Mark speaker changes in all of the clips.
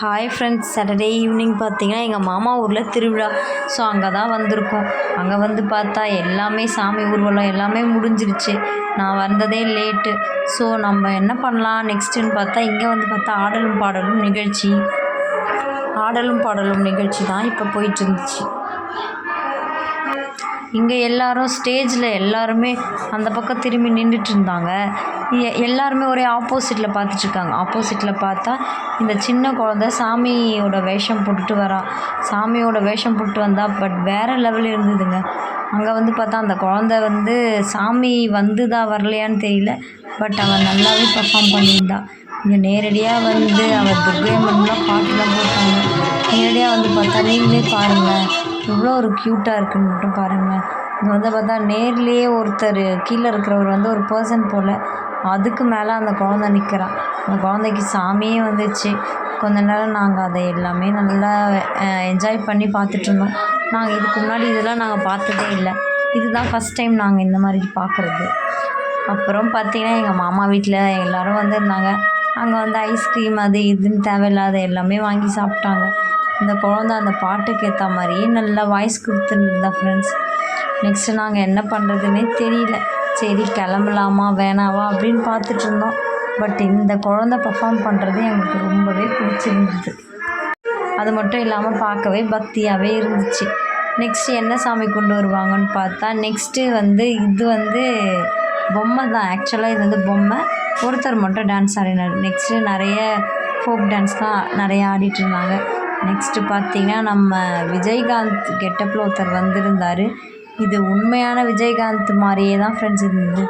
Speaker 1: Hi friends Saturday evening பார்த்தீங்கன்னா எங்கள் மாமா ஊரில் திருவிழா. ஸோ அங்கே தான் வந்திருக்கோம். அங்கே வந்து பார்த்தா எல்லாமே சாமி ஊர்வலம் எல்லாமே முடிஞ்சிருச்சு. நான் வந்ததே லேட்டு ஸோ நம்ம என்ன பண்ணலாம்? நெக்ஸ்ட்டுன்னு பார்த்தா இங்கே வந்து பார்த்தா ஆடலும் பாடலும் நிகழ்ச்சி. ஆடலும் பாடலும் நிகழ்ச்சி தான் இப்போ போயிட்டு இருந்துச்சு. இங்கே எல்லாரும் ஸ்டேஜில் எல்லாருமே அந்த பக்கம் திரும்பி நின்றுட்டு இருந்தாங்க. எ- எல்லாருமே ஒரே ஆப்போசிட்டில் பார்த்துட்ருக்காங்க ஆப்போசிட்டில் பார்த்தா இந்த சின்ன குழந்த சாமியோட வேஷம் போட்டுட்டு வரா. சாமியோட வேஷம் போட்டு வந்தா பட் வேறு லெவல் இருந்ததுங்க. அங்கே வந்து பார்த்தா அந்த குழந்த வந்து சாமி வந்துதா வரலையான்னு தெரியல. பட் அவன் நல்லாவே பர்ஃபார்ம் பண்ணியிருந்தா. இங்கே நேரடியாக வந்து அவன் துர்கையம்மன்லாம் பாட்டுலாம் போட்டாங்க. நேரடியாக வந்து பார்த்தா நீங்களே பாருங்கள் எவ்வளோ ஒரு க்யூட்டாக இருக்குன்னு மட்டும் பாருங்கள் இங்கே வந்து பார்த்தா நேர்லேயே ஒருத்தர் கீழே இருக்கிறவர் வந்து ஒரு பர்சன் போல் அதுக்கு மேலே அந்த குழந்த நிற்கிறான் அந்த குழந்தைக்கு சாமியே வந்துச்சு. கொஞ்ச நேரம் நாங்கள் அதை எல்லாமே நல்லா என்ஜாய் பண்ணி பார்த்துட்ருந்தோம் நாங்கள் இதுக்கு முன்னாடி இதெல்லாம் நாங்கள் பார்த்ததே இல்லை. இதுதான் ஃபஸ்ட் டைம் நாங்கள் இந்த மாதிரி பார்க்குறது. அப்புறம் பார்த்திங்கன்னா எங்கள் மாமா வீட்டில் எல்லோரும் வந்திருந்தாங்க. அங்கே வந்து ஐஸ்கிரீம் அது இதுன்னு தேவையில்லாத எல்லாமே வாங்கி சாப்பிட்டாங்க. இந்த குழந்த அந்த பாட்டுக்கு ஏற்ற மாதிரியே நல்லா வாய்ஸ் கொடுத்துருந்தா ஃப்ரெண்ட்ஸ் நெக்ஸ்ட்டு நாங்கள் என்ன பண்ணுறதுனே தெரியல. சரி கிளம்பலாமா வேணாவா அப்படின்னு பார்த்துட்டு இருந்தோம். பட் இந்த குழந்த பர்ஃபார்ம் பண்ணுறது எங்களுக்கு ரொம்பவே பிடிச்சிருந்தது. அது மட்டும் இல்லாமல் பார்க்கவே பக்தியாகவே இருந்துச்சு. நெக்ஸ்ட்டு என்ன சாமி கொண்டு வருவாங்கன்னு பார்த்தா நெக்ஸ்ட்டு வந்து இது வந்து பொம்மை தான். ஆக்சுவலாக இது வந்து பொம்மை. ஒருத்தர் மட்டும் டான்ஸ் ஆடினார். நெக்ஸ்ட்டு நிறைய ஃபோக் டான்ஸ்லாம் தான் ஆடிட்டு இருந்தாங்க. நெக்ஸ்ட்டு பார்த்தீங்கன்னா நம்ம விஜயகாந்த் கெட்டப்பில் ஒருத்தர் வந்திருந்தார். இது உண்மையான விஜயகாந்த் மாதிரியே தான் ஃப்ரெண்ட்ஸ் இருந்தது.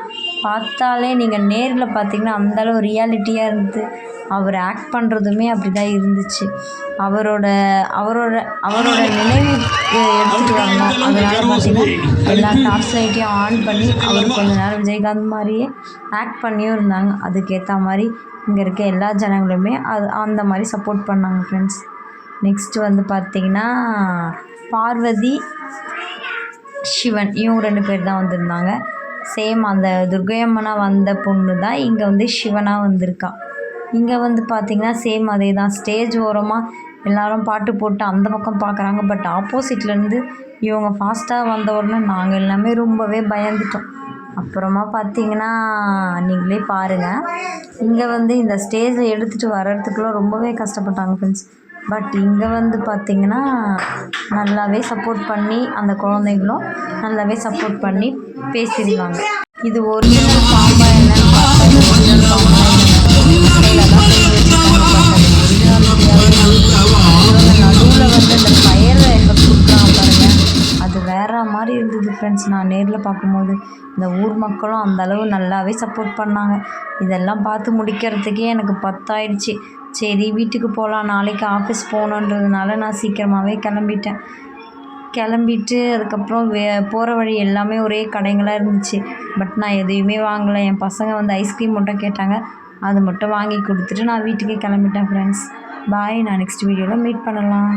Speaker 1: பார்த்தாலே நீங்கள் நேரில் பார்த்தீங்கன்னா அந்தளவு ரியாலிட்டியாக இருந்தது அவர் ஆக்ட் பண்ணுறதுமே அப்படி தான் இருந்துச்சு. அவரோட அவரோட அவரோட நினைவு எடுத்துகிட்டு வரணும் அதனால் பார்த்தீங்கன்னா எல்லா டார்ச் லைட்டையும் ஆன் பண்ணி அவர் கொஞ்ச நேரம் விஜயகாந்த் மாதிரியே ஆக்ட் பண்ணியும் இருந்தாங்க. அதுக்கேற்ற மாதிரி இங்கே இருக்க எல்லா ஜனங்களுமே அது அந்த மாதிரி சப்போர்ட் பண்ணாங்க ஃப்ரெண்ட்ஸ் நெக்ஸ்ட்டு வந்து பார்த்திங்கன்னா பார்வதி சிவன் இவங்க ரெண்டு பேர் தான் வந்திருந்தாங்க. சேம் அந்த துர்கையம்மனாக வந்த பொண்ணு தான் இங்கே வந்து சிவனாக வந்திருக்கா. இங்கே வந்து பார்த்திங்கன்னா சேம் அதே தான். ஸ்டேஜ் ஓரமாக எல்லோரும் பாட்டு போட்டு அந்த பக்கம் பார்க்குறாங்க பட் ஆப்போசிட்லேருந்து இவங்க ஃபாஸ்ட்டாக வந்த உடனே நாங்கள் எல்லாமே ரொம்பவே பயந்துட்டோம். அப்புறமா பார்த்தீங்கன்னா நீங்களே பாருங்கள் இங்கே வந்து இந்த ஸ்டேஜில் எடுத்துகிட்டு வர்றதுக்குலாம் ரொம்பவே கஷ்டப்பட்டாங்க ஃப்ரெண்ட்ஸ் பட் இங்கே வந்து பார்த்திங்கன்னா நல்லாவே சப்போர்ட் பண்ணி அந்த குழந்தைங்களும் நல்லாவே சப்போர்ட் பண்ணி பேசிடுவாங்க இது ஒரு பாம்பா என்னன்னு பார்த்தா நடுவில் வந்து இந்த ஃபயர் எங்கே கொடுக்குறாங்க அது வேற மாதிரி இருந்தது ஃப்ரெண்ட்ஸ் நான் நேரில் பார்க்கும்போது இந்த ஊர் மக்களும் அந்த அளவு நல்லாவே சப்போர்ட் பண்ணாங்க. இதெல்லாம் பார்த்து முடிக்கிறதுக்கே எனக்கு பத்தாயிடுச்சு. சரி வீட்டுக்கு போகலாம் நாளைக்கு ஆஃபீஸ் போகணுன்றதுனால நான் சீக்கிரமாகவே கிளம்பிட்டேன். கிளம்பிட்டு அதுக்கப்புறம் வே போகிற வழி எல்லாமே ஒரே கடைங்களாக இருந்துச்சு. பட் நான் எதையுமே வாங்கலை. என் பசங்க வந்து ஐஸ்கிரீம் மட்டும் கேட்டாங்க. அது மட்டும் வாங்கி கொடுத்துட்டு நான் வீட்டுக்கே கிளம்பிட்டேன் ஃப்ரெண்ட்ஸ் பாய் நான் நெக்ஸ்ட் வீடியோவில் மீட் பண்ணலாம்.